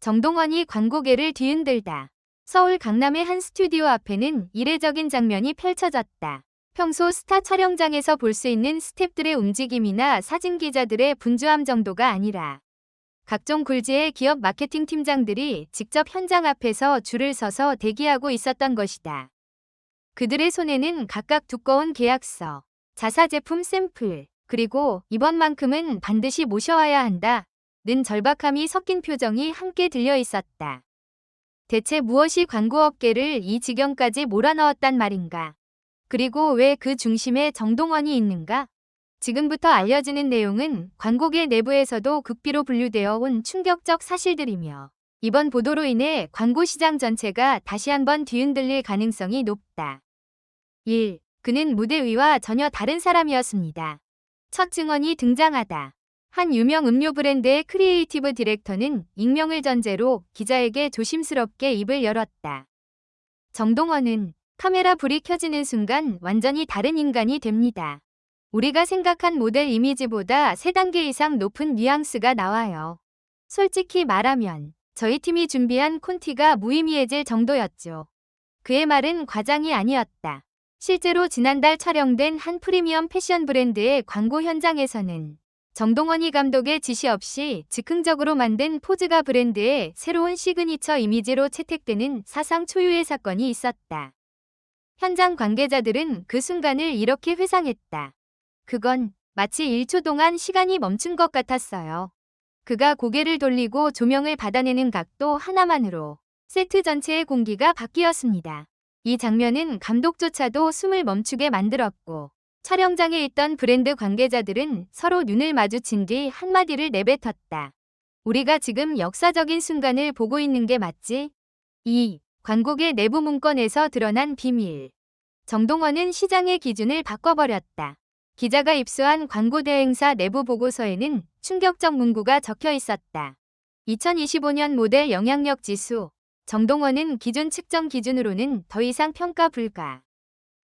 정동원이 광고계를 뒤흔들다. 서울 강남의 한 스튜디오 앞에는 이례적인 장면이 펼쳐졌다. 평소 스타 촬영장에서 볼 수 있는 스탭들의 움직임이나 사진 기자들의 분주함 정도가 아니라 각종 굴지의 기업 마케팅 팀장들이 직접 현장 앞에서 줄을 서서 대기하고 있었던 것이다. 그들의 손에는 각각 두꺼운 계약서, 자사 제품 샘플, 그리고 이번만큼은 반드시 모셔와야 한다. 는 절박함이 섞인 표정이 함께 들려 있었다. 대체 무엇이 광고업계를 이 지경까지 몰아넣었단 말인가? 그리고 왜 그 중심에 정동원이 있는가? 지금부터 알려지는 내용은 광고계 내부에서도 극비로 분류되어 온 충격적 사실들이며 이번 보도로 인해 광고 시장 전체가 다시 한번 뒤흔들릴 가능성이 높다. 1. 그는 무대 위와 전혀 다른 사람이었습니다. 첫 증언이 등장하다. 한 유명 음료 브랜드의 크리에이티브 디렉터는 익명을 전제로 기자에게 조심스럽게 입을 열었다. 정동원은 카메라 불이 켜지는 순간 완전히 다른 인간이 됩니다. 우리가 생각한 모델 이미지보다 3단계 이상 높은 뉘앙스가 나와요. 솔직히 말하면 저희 팀이 준비한 콘티가 무의미해질 정도였죠. 그의 말은 과장이 아니었다. 실제로 지난달 촬영된 한 프리미엄 패션 브랜드의 광고 현장에서는 정동원이 감독의 지시 없이 즉흥적으로 만든 포즈가 브랜드의 새로운 시그니처 이미지로 채택되는 사상 초유의 사건이 있었다. 현장 관계자들은 그 순간을 이렇게 회상했다. 그건 마치 1초 동안 시간이 멈춘 것 같았어요. 그가 고개를 돌리고 조명을 받아내는 각도 하나만으로 세트 전체의 공기가 바뀌었습니다. 이 장면은 감독조차도 숨을 멈추게 만들었고 촬영장에 있던 브랜드 관계자들은 서로 눈을 마주친 뒤 한마디를 내뱉었다. 우리가 지금 역사적인 순간을 보고 있는 게 맞지? 2. 광고계 내부 문건에서 드러난 비밀. 정동원은 시장의 기준을 바꿔버렸다. 기자가 입수한 광고 대행사 내부 보고서에는 충격적 문구가 적혀 있었다. 2025년 모델 영향력 지수. 정동원은 기존 측정 기준으로는 더 이상 평가 불가.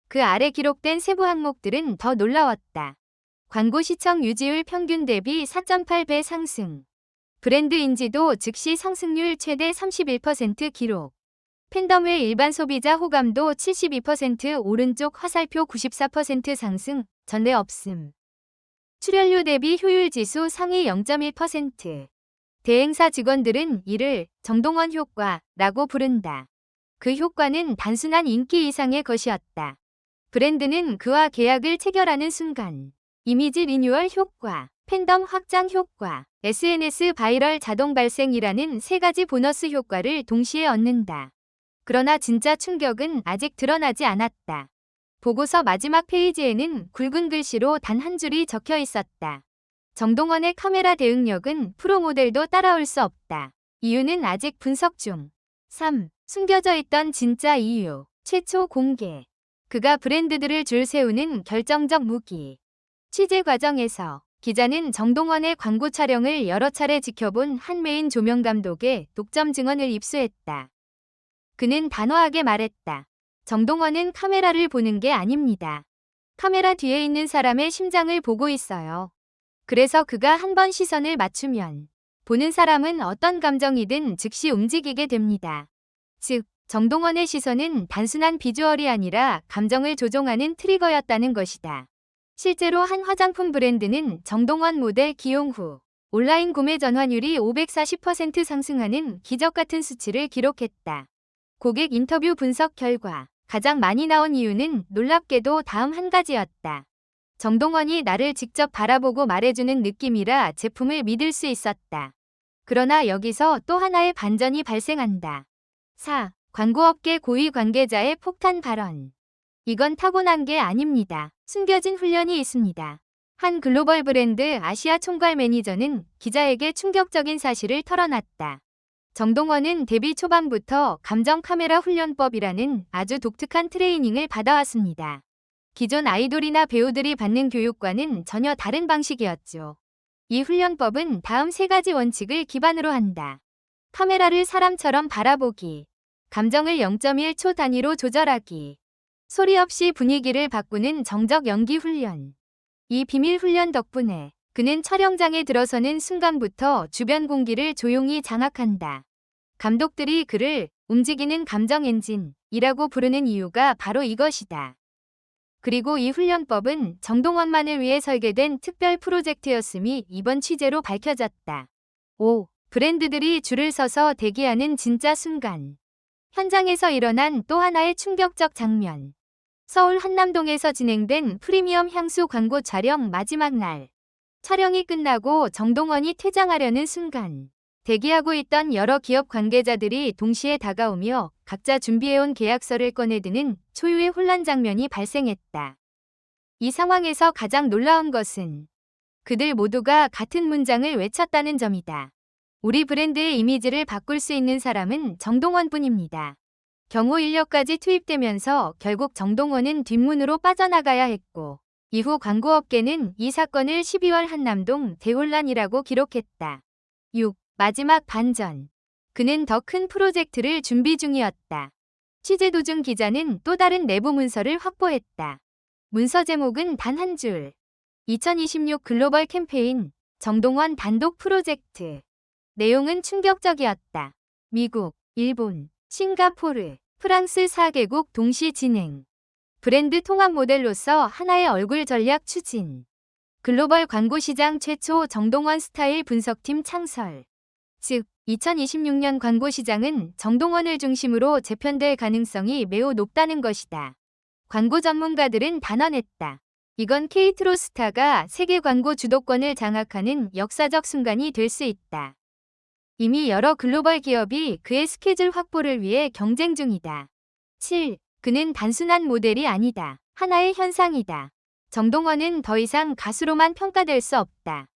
그 아래 기록된 세부 항목들은 더 놀라웠다. 광고 시청 유지율 평균 대비 4.8배 상승. 브랜드 인지도 즉시 상승률 최대 31% 기록. 팬덤 외 일반 소비자 호감도 72% 오른쪽 화살표 94% 상승, 전례 없음. 출연료 대비 효율 지수 상위 0.1%. 대행사 직원들은 이를 정동원 효과라고 부른다. 그 효과는 단순한 인기 이상의 것이었다. 브랜드는 그와 계약을 체결하는 순간 이미지 리뉴얼 효과, 팬덤 확장 효과, SNS 바이럴 자동 발생이라는 세 가지 보너스 효과를 동시에 얻는다. 그러나 진짜 충격은 아직 드러나지 않았다. 보고서 마지막 페이지에는 굵은 글씨로 단 한 줄이 적혀 있었다. 정동원의 카메라 대응력은 프로 모델도 따라올 수 없다. 이유는 아직 분석 중. 3. 숨겨져 있던 진짜 이유. 최초 공개. 그가 브랜드들을 줄 세우는 결정적 무기. 취재 과정에서 기자는 정동원의 광고 촬영을 여러 차례 지켜본 한 메인 조명 감독의 독점 증언을 입수했다. 그는 단호하게 말했다. 정동원은 카메라를 보는 게 아닙니다. 카메라 뒤에 있는 사람의 심장을 보고 있어요. 그래서 그가 한 번 시선을 맞추면 보는 사람은 어떤 감정이든 즉시 움직이게 됩니다. 즉, 정동원의 시선은 단순한 비주얼이 아니라 감정을 조종하는 트리거였다는 것이다. 실제로 한 화장품 브랜드는 정동원 모델 기용 후 온라인 구매 전환율이 540% 상승하는 기적 같은 수치를 기록했다. 고객 인터뷰 분석 결과 가장 많이 나온 이유는 놀랍게도 다음 한 가지였다. 정동원이 나를 직접 바라보고 말해주는 느낌이라 제품을 믿을 수 있었다. 그러나 여기서 또 하나의 반전이 발생한다. 4. 광고업계 고위 관계자의 폭탄 발언. 이건 타고난 게 아닙니다. 숨겨진 훈련이 있습니다. 한 글로벌 브랜드 아시아 총괄 매니저는 기자에게 충격적인 사실을 털어놨다. 정동원은 데뷔 초반부터 감정 카메라 훈련법이라는 아주 독특한 트레이닝을 받아왔습니다. 기존 아이돌이나 배우들이 받는 교육과는 전혀 다른 방식이었죠. 이 훈련법은 다음 세 가지 원칙을 기반으로 한다. 카메라를 사람처럼 바라보기. 감정을 0.1초 단위로 조절하기. 소리 없이 분위기를 바꾸는 정적 연기 훈련. 이 비밀 훈련 덕분에 그는 촬영장에 들어서는 순간부터 주변 공기를 조용히 장악한다. 감독들이 그를 움직이는 감정 엔진이라고 부르는 이유가 바로 이것이다. 그리고 이 훈련법은 정동원만을 위해 설계된 특별 프로젝트였음이 이번 취재로 밝혀졌다. 5. 브랜드들이 줄을 서서 대기하는 진짜 순간. 현장에서 일어난 또 하나의 충격적 장면. 서울 한남동에서 진행된 프리미엄 향수 광고 촬영 마지막 날. 촬영이 끝나고 정동원이 퇴장하려는 순간. 대기하고 있던 여러 기업 관계자들이 동시에 다가오며 각자 준비해온 계약서를 꺼내드는 초유의 혼란 장면이 발생했다. 이 상황에서 가장 놀라운 것은 그들 모두가 같은 문장을 외쳤다는 점이다. 우리 브랜드의 이미지를 바꿀 수 있는 사람은 정동원뿐입니다. 경호 인력까지 투입되면서 결국 정동원은 뒷문으로 빠져나가야 했고 이후 광고업계는 이 사건을 12월 한남동 대혼란이라고 기록했다. 6. 마지막 반전. 그는 더 큰 프로젝트를 준비 중이었다. 취재 도중 기자는 또 다른 내부 문서를 확보했다. 문서 제목은 단 한 줄. 2026 글로벌 캠페인 정동원 단독 프로젝트. 내용은 충격적이었다. 미국, 일본, 싱가포르, 프랑스 4개국 동시 진행. 브랜드 통합 모델로서 하나의 얼굴 전략 추진. 글로벌 광고 시장 최초 정동원 스타일 분석팀 창설. 즉, 2026년 광고 시장은 정동원을 중심으로 재편될 가능성이 매우 높다는 것이다. 광고 전문가들은 단언했다. 이건 케이트로스타가 세계 광고 주도권을 장악하는 역사적 순간이 될 수 있다. 이미 여러 글로벌 기업이 그의 스케줄 확보를 위해 경쟁 중이다. 7. 그는 단순한 모델이 아니다. 하나의 현상이다. 정동원은 더 이상 가수로만 평가될 수 없다.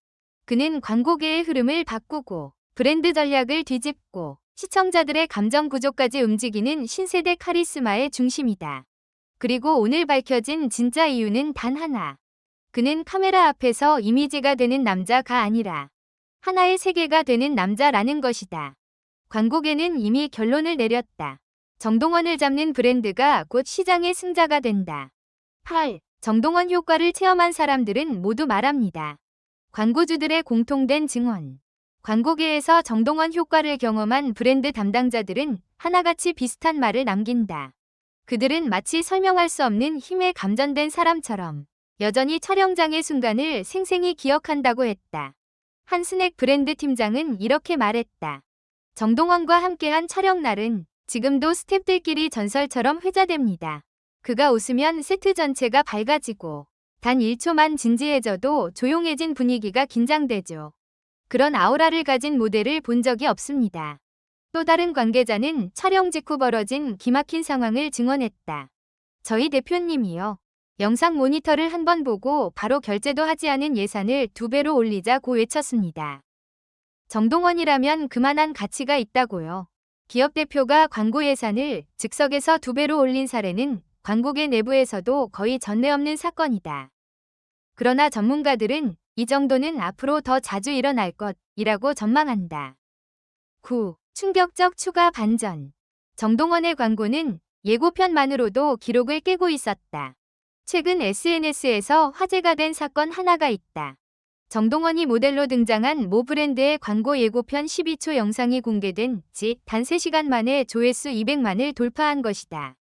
그는 광고계의 흐름을 바꾸고 브랜드 전략을 뒤집고 시청자들의 감정 구조까지 움직이는 신세대 카리스마의 중심이다. 그리고 오늘 밝혀진 진짜 이유는 단 하나. 그는 카메라 앞에서 이미지가 되는 남자가 아니라 하나의 세계가 되는 남자라는 것이다. 광고계는 이미 결론을 내렸다. 정동원을 잡는 브랜드가 곧 시장의 승자가 된다. 8. 정동원 효과를 체험한 사람들은 모두 말합니다. 광고주들의 공통된 증언. 광고계에서 정동원 효과를 경험한 브랜드 담당자들은 하나같이 비슷한 말을 남긴다. 그들은 마치 설명할 수 없는 힘에 감전된 사람처럼 여전히 촬영장의 순간을 생생히 기억한다고 했다. 한 스낵 브랜드 팀장은 이렇게 말했다. 정동원과 함께한 촬영 날은 지금도 스탭들끼리 전설처럼 회자됩니다. 그가 웃으면 세트 전체가 밝아지고 단 1초만 진지해져도 조용해진 분위기가 긴장되죠. 그런 아우라를 가진 모델을 본 적이 없습니다. 또 다른 관계자는 촬영 직후 벌어진 기막힌 상황을 증언했다. 저희 대표님이요. 영상 모니터를 한 번 보고 바로 결제도 하지 않은 예산을 두 배로 올리자고 외쳤습니다. 정동원이라면 그만한 가치가 있다고요. 기업 대표가 광고 예산을 즉석에서 두 배로 올린 사례는 광고계 내부에서도 거의 전례 없는 사건이다. 그러나 전문가들은 이 정도는 앞으로 더 자주 일어날 것이라고 전망한다. 9. 충격적 추가 반전. 정동원의 광고는 예고편만으로도 기록을 깨고 있었다. 최근 SNS에서 화제가 된 사건 하나가 있다. 정동원이 모델로 등장한 모 브랜드의 광고 예고편 12초 영상이 공개된 지 단 3시간 만에 조회수 200만을 돌파한 것이다.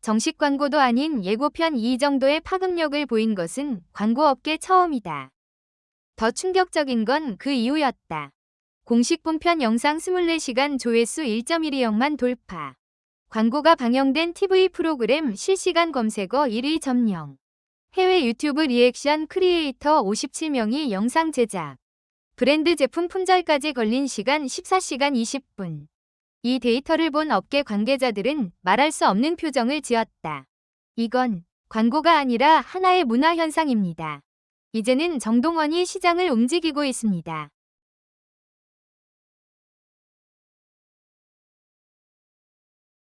정식 광고도 아닌 예고편 이 정도의 파급력을 보인 것은 광고업계 처음이다. 더 충격적인 건 그 이유였다. 공식 본편 영상 24시간 조회수 1.12억만 돌파. 광고가 방영된 TV 프로그램 실시간 검색어 1위 점령. 해외 유튜브 리액션 크리에이터 57명이 영상 제작. 브랜드 제품 품절까지 걸린 시간 14시간 20분. 이 데이터를 본 업계 관계자들은 말할 수 없는 표정을 지었다. 이건 광고가 아니라 하나의 문화 현상입니다. 이제는 정동원이 시장을 움직이고 있습니다.